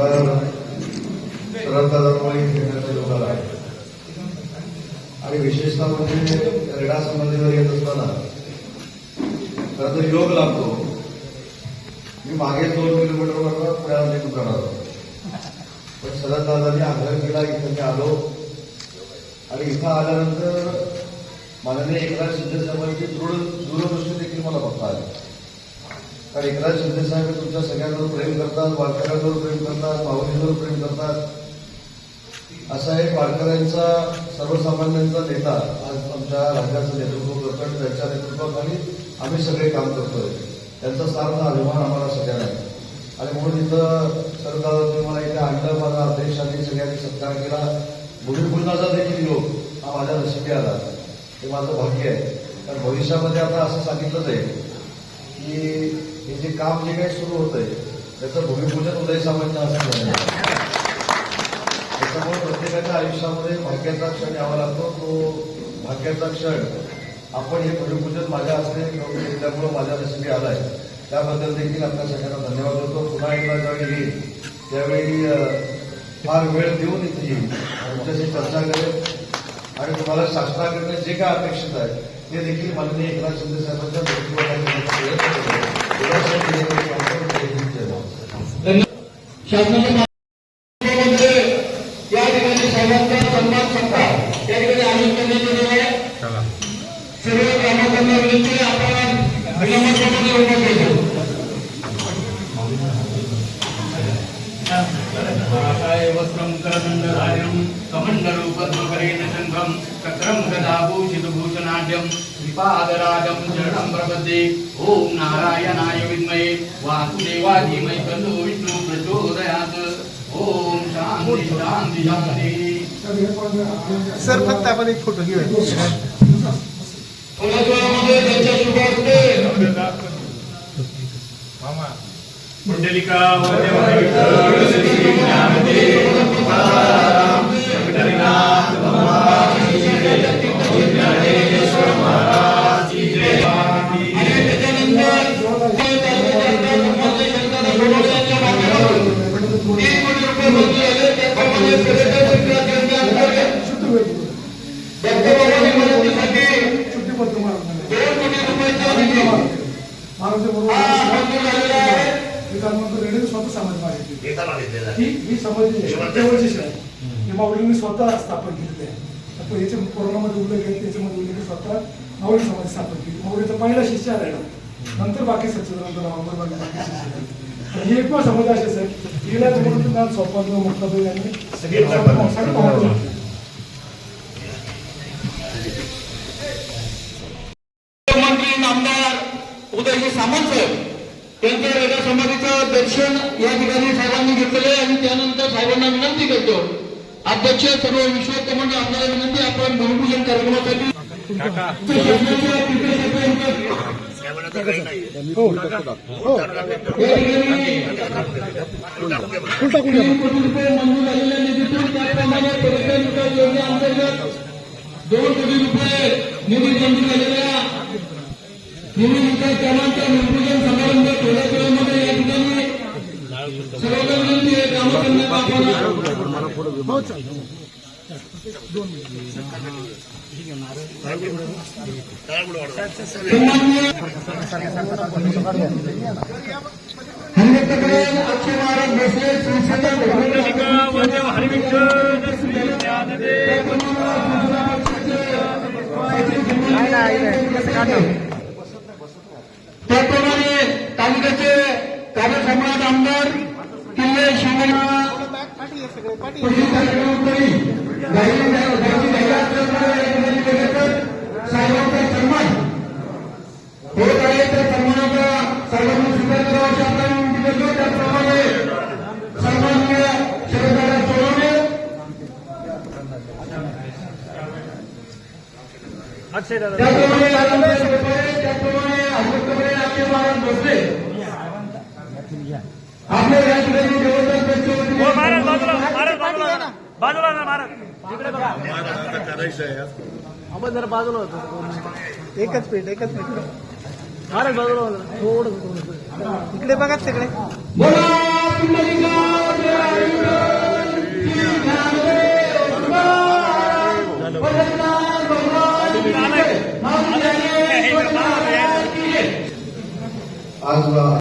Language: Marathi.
आमदार शरददादामुळे घेण्याचा खेळण्याचा आला आहे आणि विशेषतः म्हणजे रेडा संबंधीवर येत असताना खरं तर योग लागतो. मी मागे दोन किलोमीटरवर पुण्याला निघून जाणार होतो. पण शरददादांनी आग्रह केला इथं मी आलो. आणि इथं आल्यानंतर माननीय एकनाथ शिंदे साहेबांची दृढ दूरदृष्टी देखील मला बघता आली. कारण एकनाथ शिंदे साहेब तुमच्या सगळ्यांवर प्रेम करतात वारकऱ्यांवर प्रेम करतात माऊलींवर प्रेम करतात. असा एक वारकऱ्यांचा सर्वसामान्यांचा नेता आज आमच्या राज्याचं नेतृत्व करतो आणि त्यांच्या नेतृत्वाखाली आम्ही सगळे काम करतोय. त्यांचा सार्थ अभिमान आम्हाला सगळ्यांना आहे. आणि म्हणून इथं सरदार मला इथे आणलं माझा अध्यक्षांनी सगळ्यांनी सत्कार केला. भूमिपूजनाचा देखील योग हा माझ्या नशिबी आला. ते माझं भाग्य आहे. कारण भविष्यामध्ये आता असं सांगितलंच आहे की हे जे काम जे काही सुरू होतंय त्याचं भूमिपूजन उदय सामान्य असं त्याच्यामुळे प्रत्येकाच्या आयुष्यामध्ये भाग्याचा क्षण यावा लागतो. तो भाग्याचा क्षण आपण हे भूमिपूजन माझ्या असते त्यामुळे माझ्या नशिबी आलाय. त्याबद्दल देखील आपल्या सगळ्यांना धन्यवाद देतो. पुन्हा एकदा ज्यावेळी येईल त्यावेळी फार वेळ देऊन इथे येईल. आमच्याशी चर्चा करेल. आणि तुम्हाला शासनाकडे जे काय अपेक्षित आहे ते देखील माननीय एकनाथ शिंदे साहेबांच्या नेतृत्वाखाली देण्याचा शासनाच्या या ठिकाणी सर्वांचा सन्मान सत्कार या ठिकाणी आयोजित करण्यात आहे सर्व ग्रामस्थांना विनंती आपण उभं केलं शङ्खं चक्रं गदाभूषितभूषणाढ्यं श्रीपादराजं शरणं प्रपद्ये ॐ नारायणाय विद्महे। वासुदेवाय धीमहि तन्नो विष्णु प्रचोदयात्। ॐ शान्ति शान्ति शान्ति। सर फक्त आपण एक फोटो घेऊया. हस्ते पुंडलिका वद्य स्वतः माऊलींनी स्वतः स्थापन केलेली आहे. याच्या कोरोनामध्ये उल्लेख आहे त्याच्यामध्ये उल्लेख स्वतः माऊली समाज स्थापन केली. माऊलीचा पहिला शिष्य आहे नंतर बाकी सच्चिदानंद नंतर बाकी बाकी शिष्य ही एकमेव समाज असेच आहे हिला म्हणून ना सोपान मुक्ताबाई यांनी मंत्री आमदार उदयजी सामंत साहेब त्यांच्या रेडा समाधीचं दर्शन या ठिकाणी साहेबांनी घेतलेलं आहे आणि त्यानंतर साहेबांना विनंती करतो. अध्यक्ष सर्व विश्वकमंड आमदार विनंती आपण भूमिपूजन कार्यक्रमासाठी शासनाच्या कृपेसाठी या ठिकाणी तीन कोटी रुपये मंजूर झालेल्या निधीतून त्याप्रमाणे पर्यटन विकास योजनेअंतर्गत दोन कोटी रुपये निधी मंजूर झालेल्या विकास कामांचा भूमिपूजन समारंभ वेळामध्ये या ठिकाणी सर्वांना विनंती आहे कामं करण्यात आपण सन्माननीय हनुमंतकडे अक्षय महाराज भोसले संस्थेच्या त्याप्रमाणे तालुक्याचे कार्यसम्राट आमदार किल्ले शिवना साहेबांचा सन्मान होत आहे त्या सन्मानाचा सर्वांनी स्वीकार करावा अशी आपण विनंती करतो त्याप्रमाणे सन्माननीय शरददादा सोनवणे त्याप्रमाणे राजेंद्र शेळके, त्याप्रमाणे हनुमंतकडे अक्षय महाराज भोसले आपल्या या ठिकाणी जबरदस्त व्यक्ती महाराज बाजूला. ना महाराज तिकडे बघा. आपण जरा बाजूला होतो. एकच पीठ एकच पीठ महाराज बाजूला होतं. थोडं इकडे बघा तिकडे. बोला की